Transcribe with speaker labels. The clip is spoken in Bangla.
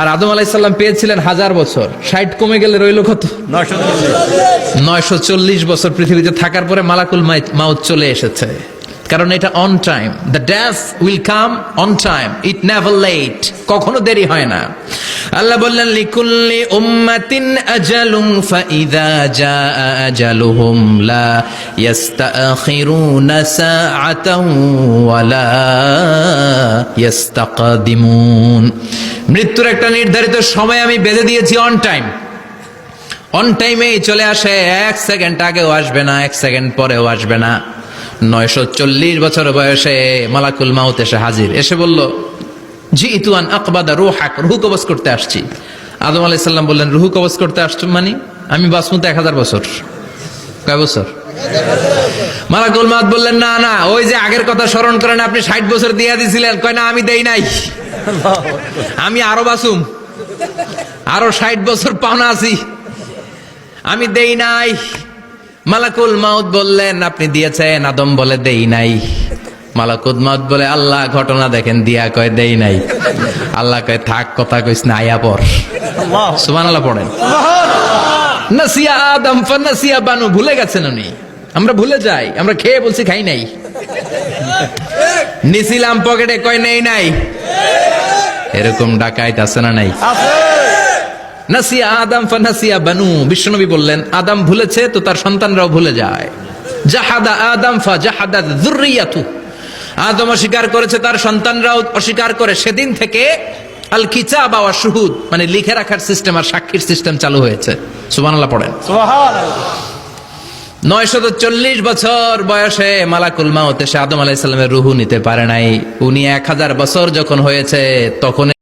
Speaker 1: আর আদম আলাইসাল্লাম পেয়েছিলেন হাজার বছর। ষাট কমে গেলে রইল কত? নয়শো চল্লিশ। বছর পৃথিবীতে থাকার পরে মালাকুল মাউত চলে এসেছে। কারণ এটা on time the death will come on time it never late কখনো দেরি হয় না। আল্লাহ বললেন, লিকুল্লি উম্মাতিন আজালুম ফাইদা জা আজালুহুম লা ইয়াস্তাখিরুনা সাআতাও ওয়ালা ইয়াস্তাকদিমুন। মৃত্যুর একটা নির্ধারিত সময় আমি বেঁধে দিয়েছি অন টাইম অন টাইমেই চলে আসে, এক সেকেন্ড আগেও আসবে না, এক সেকেন্ড পরেও আসবে না। নয়শো চল্লিশ বছর বয়সে মালাকুল মাউত এসে হাজির। এসে বলল, জি ইতুয়ান আকবাদা রুহাক, রুহু কবজ করতে আসছি। আদম আলাইসাল্লাম বললেন, রুহু কবজ করতে আসছো মানে? আমি বাসমুতে এক হাজার বছর। কয় বছর? মালাকুল মাউত বললেন, না না, ওই যে আগের কথা স্মরণ করেন, আপনি ষাট বছর দিয়ে দিছিলেন। কয়, না, আমি দেই নাই। আমি আরও বাসুম আরও ষাট বছর পাওনা আছি। আমি দেই নাই। মালাকুল মাউদ বললেন আপনি দিয়েছেন আদম বলে দেই নাই। মালাকুল মাউদ বলে আল্লাহ ঘটনা দেখেন দিয়া কয় দেই নাই। আল্লাহ কয় থাক কথা কইস না আয়া পর সুমান আল্লাহ পড়েন। নাসিয়া আদম ফানাসিয়া বানু ভুলে গেছেন উনি। আমরা ভুলে যাই আমরা খেয়ে বলছি খাই নাই। নিছিলাম পকেটে কয় নেই নাই। এরকম ডাকাইত আছে না নাই? নাসিয়া আদম ফানাসিয়া বানু। বিশ্বনবী বললেন আদম ভুলেছে তো তার সন্তানরাও ভুলে যায়। জাহাদা আদম ফা জাহাদা যুররিয়াতু। আদম অস্বীকার করেছে তার সন্তানরাও অস্বীকার করে। সেদিন থেকে আল কিতাব ওয়া শুহুদ মানে লিখে রাখার সিস্টেম আর সাক্ষীর সিস্টেম চালু হয়েছে। সুবহানাল্লাহ পড়েন। নয়শত চল্লিশ বছর বয়সে মালাকুল মাউত এসে আদম আলাইসাল্লামের রুহু নিতে পারে নাই। উনি এক হাজার বছর যখন হয়েছে তখন